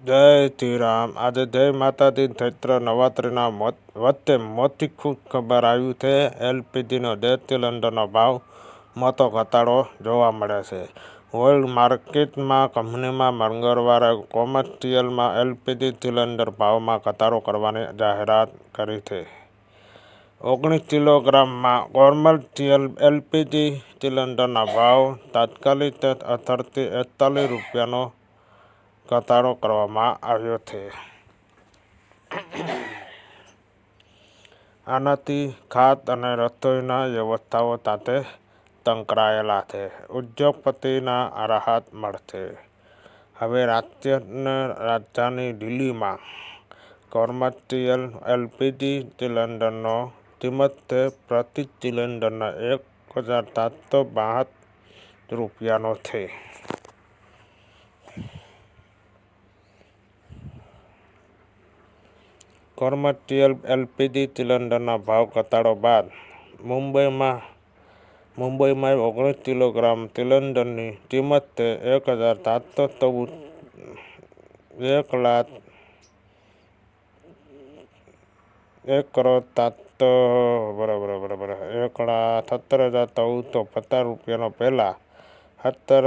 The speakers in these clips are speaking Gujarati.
જય શ્રી રામ. આજે જય માતાજી ચૈત્ર નવરાત્રિના વચ્ચે મોટી ખૂબ ખબર આવ્યું છે. એલપીજીનો ગેસ સિલિન્ડરનો ભાવ મોટો ઘટાડો જોવા મળે છે. વર્લ્ડ માર્કેટમાં કંપનીમાં મંગળવારે કોમર્શિયલમાં એલપીજી સિલિન્ડર ભાવમાં ઘટાડો કરવાની જાહેરાત કરી છે. ઓગણીસ કિલોગ્રામમાં કોમર્શિયલ એલપીજી સિલિન્ડરના ભાવ તાત્કાલિક અસરથી એકતાલીસ રૂપિયાનો ઘટાડો કરવામાં આવ્યો છે. આનાથી ખાત અને રસોઈના વ્યવસ્થાઓ સાથે સંકળાયેલા છે. ઉદ્યોગપતિના રાહત મળશે. હવે રાજધાની દિલ્હીમાં કોમર્શિયલ એલપીજી સિલિન્ડરનો કિંમત પ્રતિ સિલિન્ડરના એક હજાર સાતસો બાહત રૂપિયાનો છે. કોમર્શિયલ એલપીજી સિલિન્ડરના ભાવ ઘટાડો બાદ મુંબઈમાં મુંબઈમાં ઓગણીસ કિલોગ્રામ સિલિન્ડરની કિંમત એક હજાર સાતસો ચૌદ, એક લાખ, એક કરોડ સાતસો, બરાબર બરાબર, એક લાખ સત્તર હજાર ચૌદસો પચાસ રૂપિયાનો પહેલાં સત્તર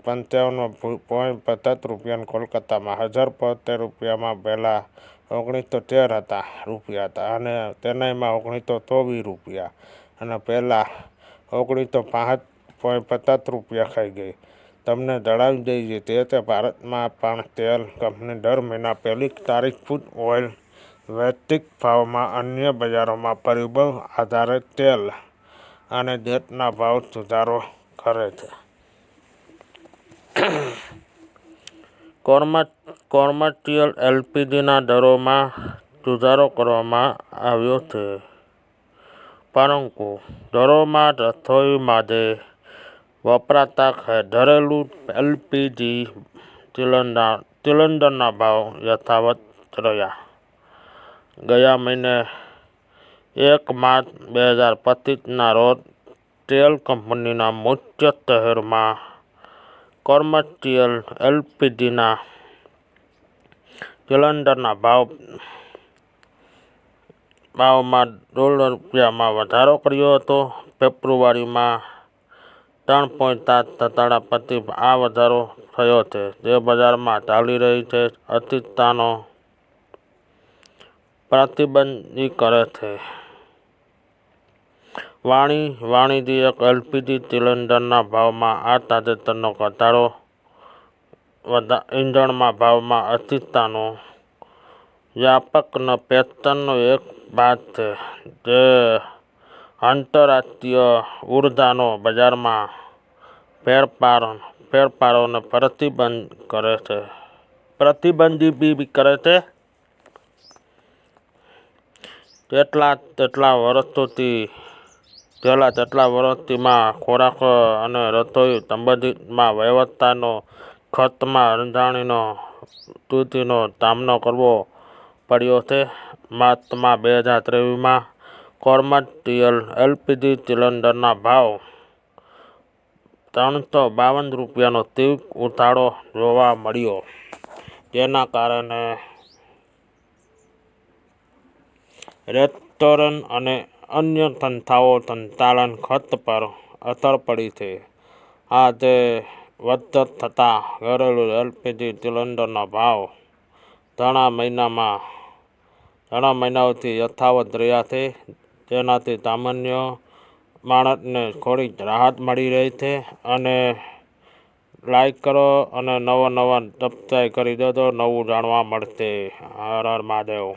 પંચાવન પોઈન્ટ પચાસ રૂપિયાનો કોલકાતામાં હજાર બોતેર રૂપિયામાં પહેલાં ઓગણીસો તેર હતા રૂપિયા હતા અને ચેન્નાઈમાં ઓગણીસો ચોવીસ રૂપિયા અને પહેલાં ઓગણીસો પાંચ પોઈન્ટ પચાસ રૂપિયા ખાઈ ગઈ. તમને જણાવી દઈએ તે તે ભારતમાં પણ તેલ કંપની દર મહિના પહેલી તારીખ ફૂડ ઓઇલ વૈશ્વિક ભાવમાં અન્ય બજારોમાં પરિબળ આધારે તેલ અને દેશના ભાવ સુધારો કરે છે. કોમર્શિયલ એલપીજીના દરોમાં સુધારો કરવામાં આવ્યો છે. પરંતુ દરોમાં રસોઈ માટે વપરાતા ઘરેલું એલપીજી સિલિન્ડરના ભાવ યથાવત રહ્યા. ગયા મહિને એક માર્ચ બે હજાર પચીસના રોજ તેલ કંપનીના મુખ્ય શહેરમાં કોમર્શિયલ એલપીજીના સિલિન્ડરના ભાવ, ભાવમાં દોઢ રૂપિયામાં વધારો કર્યો હતો. ફેબ્રુઆરીમાં ત્રણ પોઈન્ટ સાત ઘટાડા પ્રતિ આ વધારો થયો છે. જે બજારમાં ચાલી રહી છે. અસ્થિરતાનો પ્રતિબંધિત કરે છે. વાણી, વાણિજ્યક, એલપીજી સિલિન્ડરના ભાવમાં આ તાજેતરનો ઘટાડો ઇંધણના ભાવમાં અસ્થિરતાનો વ્યાપક પેટર્નનો એક ભાગ છે, જે આંતરરાષ્ટ્રીય ઉર્જાનો બજારમાં ફેરફાર ફેરફારોને પ્રતિબંધ કરે છે. પ્રતિબંધિત બી કરે છે. તેટલા તેટલા વર્ષોથી, છેલ્લા તેટલા વર્ષથીમાં ખોરાક અને રસોઈ સંબંધિતમાં વ્યવસ્થાનો ખર્ચમાં રંધાણીનો, તૂતીનો સામનો કરવો પડ્યો છે. માર્ચમાં બે હજાર ત્રેવીસમાં કોર્મટીયલ એલપીજી સિલિન્ડરના ભાવ ત્રણસો બાવન રૂપિયાનો તીવ્ર ઉતાળો જોવા મળ્યો. જેના કારણે રેસ્ટોરન્ટ અને અન્ય સંસ્થાઓ સંચાલન ખર્ચ પર અસર પડી છે. આજે વધઘટ થતાં ઘરેલું એલપીજી સિલિન્ડરના ભાવ ઘણા મહિનામાં ઘણા મહિનાઓથી યથાવત રહ્યા છે. જેનાથી સામાન્ય માણસને થોડીક રાહત મળી રહી છે. અને લાઈક કરો અને નવા નવા સબસ્ક્રાઈબ કરી દેજો. નવું જાણવા મળશે. હર હર મહાદેવ.